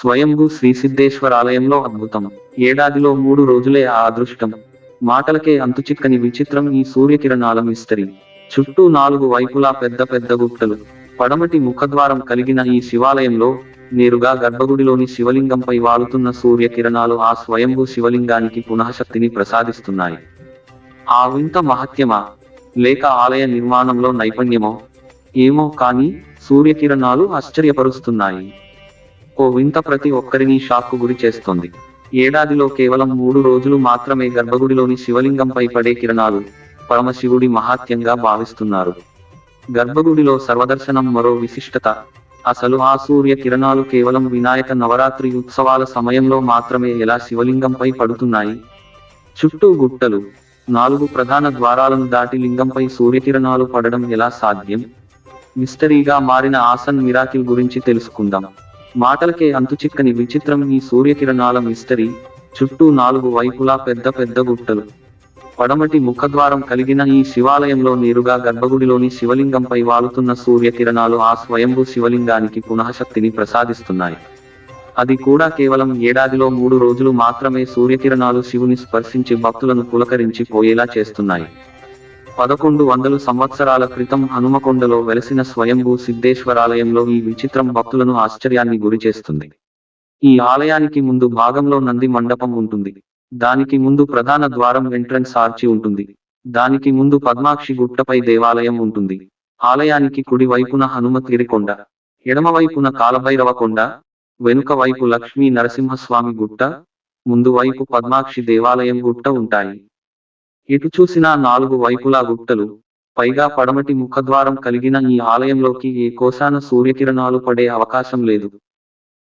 స్వయంభూ శ్రీ సిద్ధేశ్వరాలయంలో అద్భుతం. ఏడాదిలో మూడు రోజులే ఆ అదృష్టం. మాటలకే అంతుచిక్కని విచిత్రం ఈ సూర్యకిరణాల విస్తరి చుట్టూ నాలుగు వైపులా పెద్ద పెద్ద గుట్టలు. పడమటి ముఖద్వారం కలిగిన ఈ శివాలయంలో నేరుగా గర్భగుడిలోని శివలింగంపై వాలుతున్న సూర్యకిరణాలు ఆ స్వయంభూ శివలింగానికి పునఃశక్తిని ప్రసాదిస్తున్నాయి. ఆ వింత మహత్యమా? లేక ఆలయ నిర్మాణంలో నైపుణ్యమో? ఏమో కానీ సూర్యకిరణాలు ఆశ్చర్యపరుస్తున్నాయి. ఓ వింత ప్రతి ఒక్కరిని షాక్కు గురి చేస్తోంది. ఏడాదిలో కేవలం మూడు రోజులు మాత్రమే గర్భగుడిలోని శివలింగంపై పడే కిరణాలు పరమశివుడి మహాత్యంగా భావిస్తున్నారు. గర్భగుడిలో సర్వదర్శనం మరో విశిష్టత అసలు ఆ సూర్య కిరణాలు కేవలం వినాయక నవరాత్రి ఉత్సవాల సమయంలో మాత్రమే ఎలా శివలింగంపై పడుతున్నాయి? చుట్టూ గుట్టలు నాలుగు ప్రధాన ద్వారాలను దాటి లింగంపై సూర్యకిరణాలు పడడం ఎలా సాధ్యం? మిస్టరీగా మారిన ఆసన్ మిరాకిల్ గురించి తెలుసుకుందాం. మాటలకే అంతుచిక్కని విచిత్రం ఈ సూర్యకిరణాల మిస్టరీ చుట్టూ నాలుగు వైపులా పెద్ద పెద్ద గుట్టలు. పడమటి ముఖద్వారం కలిగిన ఈ శివాలయంలో నేరుగా గర్భగుడిలోని శివలింగంపై వాలుతున్న సూర్యకిరణాలు ఆ స్వయంభూ శివలింగానికి పునఃశక్తిని ప్రసాదిస్తున్నాయి. అది కూడా కేవలం ఏడాదిలో మూడు రోజులు మాత్రమే సూర్యకిరణాలు శివుని స్పర్శించి భక్తులను పులకరించి పోయేలా చేస్తున్నాయి. పదకొండు వందలు సంవత్సరాల క్రితం హనుమకొండలో వెలసిన స్వయంభూ సిద్ధేశ్వరాలయంలో ఈ విచిత్రం భక్తులను ఆశ్చర్యాన్ని గురిచేస్తుంది ఈ ఆలయానికి ముందు భాగంలో నంది మండపం ఉంటుంది. దానికి ముందు ప్రధాన ద్వారం ఎంట్రన్స్ ఆర్చి ఉంటుంది. దానికి ముందు పద్మాక్షి గుట్టపై దేవాలయం ఉంటుంది. ఆలయానికి కుడి వైపున హనుమతిరి కొండ ఎడమవైపున కాలభైరవ కొండ వెనుక వైపు లక్ష్మీ నరసింహస్వామి గుట్ట ముందు వైపు పద్మాక్షి దేవాలయం గుట్ట ఉంటాయి. ఎటు చూసినా నాలుగు వైపులా గుట్టలు. పైగా పడమటి ముఖద్వారం కలిగిన ఈ ఆలయంలోకి ఏ కోశాన సూర్యకిరణాలు పడే అవకాశం లేదు.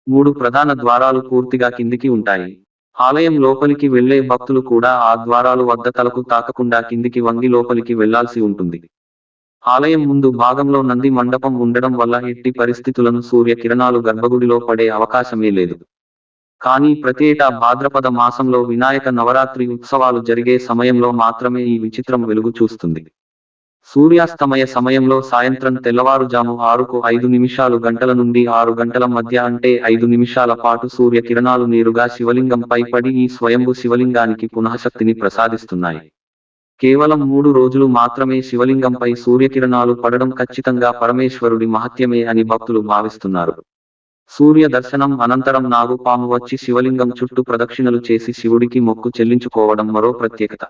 మూడు ప్రధాన ద్వారాలు పూర్తిగా కిందికి ఉంటాయి. ఆలయం లోపలికి వెళ్ళే భక్తులు కూడా ఆ ద్వారాలు వద్ద తలకు తాకకుండా కిందికి వంగి లోపలికి వెళ్ళాల్సి ఉంటుంది. ఆలయం ముందు భాగంలో నంది మండపం ఉండడం వల్ల ఎట్టి పరిస్థితులను సూర్యకిరణాలు గర్భగుడిలో పడే అవకాశమే లేదు. కానీ ప్రతి ఏటా భాద్రపద మాసంలో వినాయక నవరాత్రి ఉత్సవాలు జరిగే సమయంలో మాత్రమే ఈ విచిత్రం వెలుగు చూస్తుంది. సూర్యాస్తమయ సమయంలో సాయంత్రం తెల్లవారుజాము ఆరుకు ఐదు నిమిషాలు గంటల నుండి ఆరు గంటల మధ్య అంటే ఐదు నిమిషాల పాటు సూర్య కిరణాలు నేరుగా శివలింగంపై పడి ఈ స్వయంభు శివలింగానికి పునఃశక్తిని ప్రసాదిస్తున్నాయి. కేవలం మూడు రోజులు మాత్రమే శివలింగంపై సూర్యకిరణాలు పడడం ఖచ్చితంగా పరమేశ్వరుడి మహత్యమే అని భక్తులు భావిస్తున్నారు. సూర్య దర్శనం అనంతరం నాగుపాము వచ్చి శివలింగం చుట్టూ ప్రదక్షిణలు చేసి శివుడికి మొక్కు చెల్లించుకోవడం మరో ప్రత్యేకత.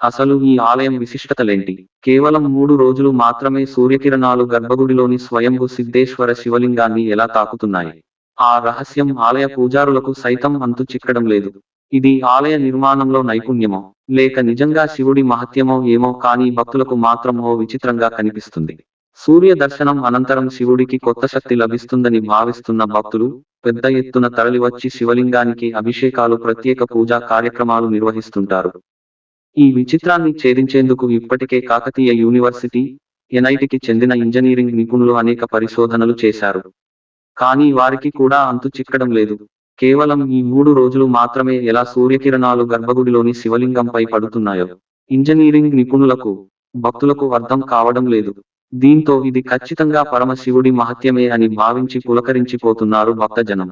అసలు ఈ ఆలయం విశిష్టతలేంటి? కేవలం మూడు రోజులు మాత్రమే సూర్యకిరణాలు గర్భగుడిలోని స్వయంభు సిద్ధేశ్వర శివలింగాన్ని ఎలా తాకుతున్నాయి? ఆ రహస్యం ఆలయ పూజారులకు సైతం అంతు చిక్కడం లేదు. ఇది ఆలయ నిర్మాణంలో నైపుణ్యమో లేక నిజంగా శివుడి మహత్యమో ఏమో కానీ భక్తులకు మాత్రం ఓ విచిత్రంగా కనిపిస్తుంది. సూర్య దర్శనం అనంతరం శివుడికి కొత్త శక్తి లభిస్తుందని భావిస్తున్న భక్తులు పెద్ద ఎత్తున తరలివచ్చి శివలింగానికి అభిషేకాలు ప్రత్యేక పూజా కార్యక్రమాలు నిర్వహిస్తుంటారు. ఈ విచిత్రాన్ని ఛేదించేందుకు ఇప్పటికే కాకతీయ యూనివర్సిటీ ఎన్ఐటికి చెందిన ఇంజనీరింగ్ నిపుణులు అనేక పరిశోధనలు చేశారు. కానీ వారికి కూడా అంతు చిక్కడం లేదు. కేవలం ఈ మూడు రోజులు మాత్రమే ఎలా సూర్యకిరణాలు గర్భగుడిలోని శివలింగంపై పడుతున్నాయో. ఇంజనీరింగ్ నిపుణులకు భక్తులకు అర్థం కావడం లేదు. దీంతో ఇది ఖచ్చితంగా పరమశివుడి మహత్యమే అని భావించి పులకరించిపోతున్నారు భక్తజనం.